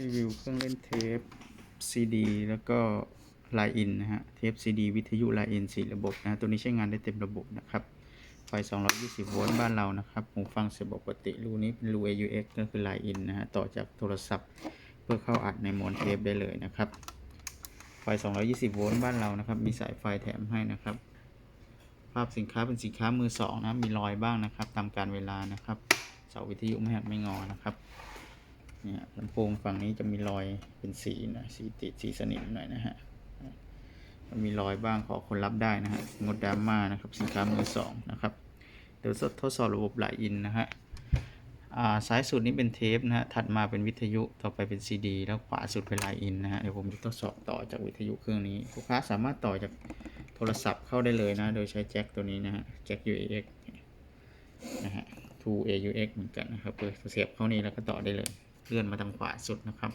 รีวิวเครื่องเล่นเทปซีดีแล้วก็ไลน์อินนะฮะ เทปซีดีวิทยุไลน์อินสี่ระบบนะ ตัวนี้ใช้งานได้เต็มระบบนะครับ ไฟ 220 โวลต์บ้านเรานะครับ หูฟังเสียบปกติ รูนี้เป็นรู AUX ก็คือไลน์อินนะฮะ ต่อจากโทรศัพท์ เพื่อเข้าอัดในมวนเทปได้เลยนะครับ ไฟ 220 โวลต์บ้านเรานะครับ มีสายไฟแถมให้นะครับ ภาพสินค้าเป็นสินค้ามือสองนะ มีรอยบ้างนะครับ ตามการเวลานะครับ เสาวิทยุไม่หักไม่งอนะครับ เนี่ยลำโพงฝั่งนี้จะมีรอยเป็นสีน่อยสีติดสีสนิมหน่อยนะฮะมีรอยบ้างขอคนรับได้นะฮะงดดราม่านะครับสินค้ามือสองนะครับเดี๋ยวทดสอบระบบไหลอินนะฮะอ่าซ้ายสุดนี้เป็นเทปนะฮะถัดมาเป็นวิทยุต่อไปเป็นซีดีแล้วขวาสุดเป็นไลน์อินนะฮะเดี๋ยวผมจะทดสอบต่อจากวิทยุเครื่องนี้ลูกค้าสามารถต่อจากโทรศัพท์เข้าได้เลยนะ โดยใช้แจ็คตัวนี้นะฮะแจ็ค UAX นะฮะ to AUX เหมือนกันนะครับเปิดเสียบเข้านี่แล้วก็ต่อได้เลย เลื่อนมาทางขวาสุดนะครับ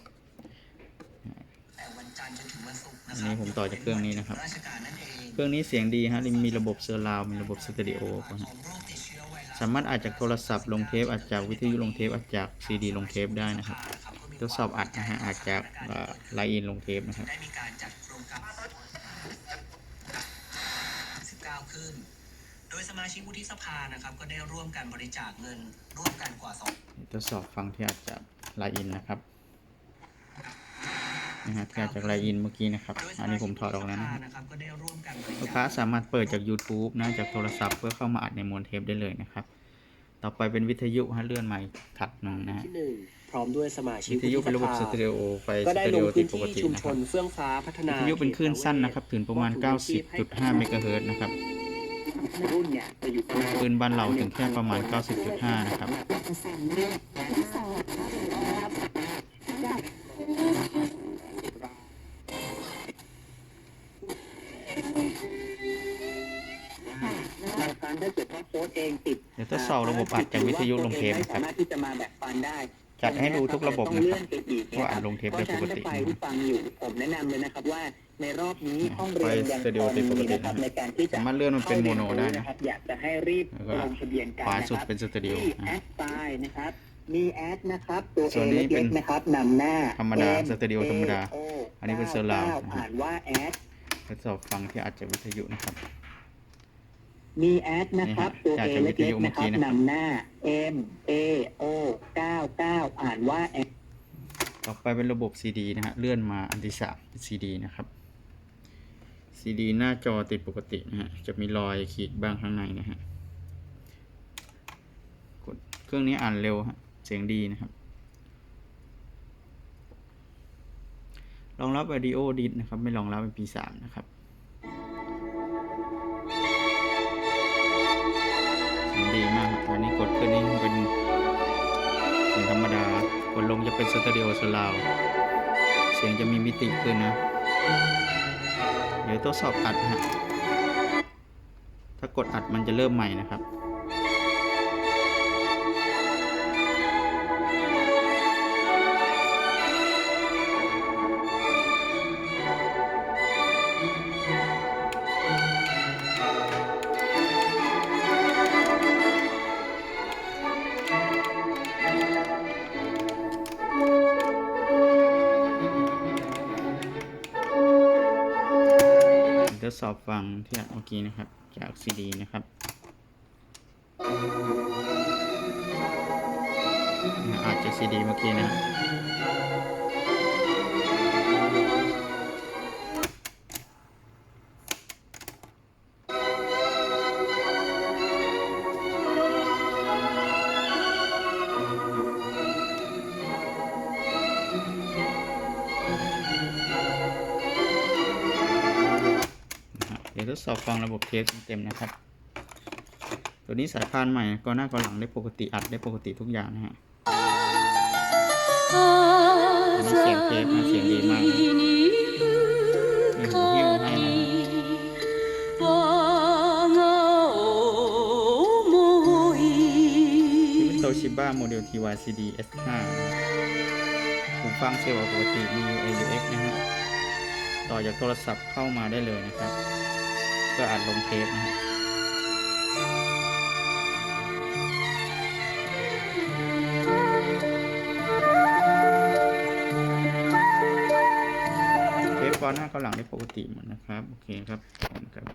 แต่วันจันทร์จนถึงวันศุกร์นะอันครันี้ผมต่อจากเครื่องนี้นะครับราชการนั่นเองเครื่องนี้เสียงดีฮะมีระบบเซอร์ราวด์มีระบบสเตอริโอขนะอฮะงโรคติดเชื้อไวรัสสามารถอัดจากโทรศัพท์ลงเทปอัดจากวิทยุลงเทปอัดจากซีดีลงเทปได้นะครับครับก็มีทดสอบอัดนะฮะอัดจากไลน์อินลงเทปนะครับได้มีการจัดโครงการ19ขึ้น โดยสมาชิกวุฒิสภานะครับ ก็ได้ร่วมกันบริจาคเงินร่วมกันกว่า2ทดสอบฟังที่อัดจาก ไลน์อินนะครับนะฮะที่อัดจากไลน์อินเมื่อกี้นะครับโดยสอันมานี้ชิกผมถอดออกแล้วนะวุฮะฒิสภานะครับก็ได้ร่วมกันบริลูกจาค้าคสามารถเปิดจาก YouTube นะจากโทรศัพท์เพื่อเข้ามาอัดในมวลเทปได้เลยนะครับ ต่อไปเป็นวิทยุฮะเลื่อนใหม่ถัดหนึ่งนะฮะที่หนึ่งพร้อมด้วยสมาชิกวิทยุเป็นระบบสวุเตอฒิริโอไฟก็สได้เตอลริงโอติพื้ดนปกที่ติชุมนะชครับนเฟื่องฟ้าพัฒนาวิทยุเป็นคลื่นสั้นนะครับถึงประมาณ 90.5 เมกะเฮิรตซ์นะครับ ประมาณคลื่นบ้านเราถึงแค่ประมาณ 90.5 นะครับบางครั้งถ้าเกิดว่าโค้ดเองติดเดี๋ยวทดสอบระบบอัดจากวิทยุลงเทปนะครับไม่สามารถที่จะมาแบ่งปันได้จัดให้ดูทุกระบบนะครับต้องเลื่อนไปอีกว่าอัดลงเทปได้ปกติเพราะฉะนั้นถ้าใครที่ฟังอยู่ผมแนะนำเลยนะครับว่า ในรอบนี้ห้องเรียนไฟยังสตูดิโอติดปกตินะครับนะในการที่จะสามารถเลื่อนมันเป็นโมโนได้นะนะครับ อยากจะให้รีบแล้วก็ลงทะเบียนกันขวานะสุดครับเป็นสตูดิโอที่นะแอดไซน์นะครับมีแอดนะครับ ตัวส่เอวนนี้เป็เล็นกๆนะครับนำหน้าธรรมดา M สตูดิโอธรรมดา A O อันนี้เป็นเซอร์ราวด์ก้อ่านว่าแอดทดสอบฟังที่อัดจากวิทยุนะครับ มีแอดนะครับ ตัวจากเอจากวิทเล็ยุกๆเมื่นะอคกี้รับนะครับนำหน้า M A O 99อ่านว่าแอดต่อไปเป็นระบบ CD นะฮะเลื่อนมาอันที่สามเป็น CD นะครับ CD หน้าจอติดปกตินะฮะ จะมีรอยขีดบ้างข้างในนะฮะ กดเครื่องนี้อ่านเร็วฮะ เสียงดีนะครับ รองรับ Audio d i s นะครับ ไม่รองรับ MP3 นะครับเสียงดีมากครับอันนี้กดขึ้นนี่เป็นเสียงธรรมดา กดลงจะเป็นสเตอริโอสลาว เสียงจะมีมิติขึ้นนะ เดี๋ยวทดสอบอัดนะฮะถ้ากดอัดมันจะเริ่มใหม่นะครับ ทดสอบฟังที่อัดเมื่อกี้นะครับ จากซีดีนะครับอาจจะซีดีเมื่อกี้นะ ทดสอบฟังระบบเทปเต็มๆนะครับ ตัวนี้สายพานใหม่ก็หน้าก็หลังได้ปกติอัดได้ปกติทุกอย่างนะฮะอันนี้เสียงเทปนะเสียงดีมากเลยมีหูหิ้วให้นะฮะนี่เป็นโตชิบ้าโมเดล TYCD S5 หูฟังเซลล์ปกติมี AUX นะฮะต่อจากโทรศัพท์เข้ามาได้เลยนะครับ ก็อัดลงเทปนะเทปก่อนหน้าก็หลังได้ปกติหมดนะครับ โอเคครับผมครับ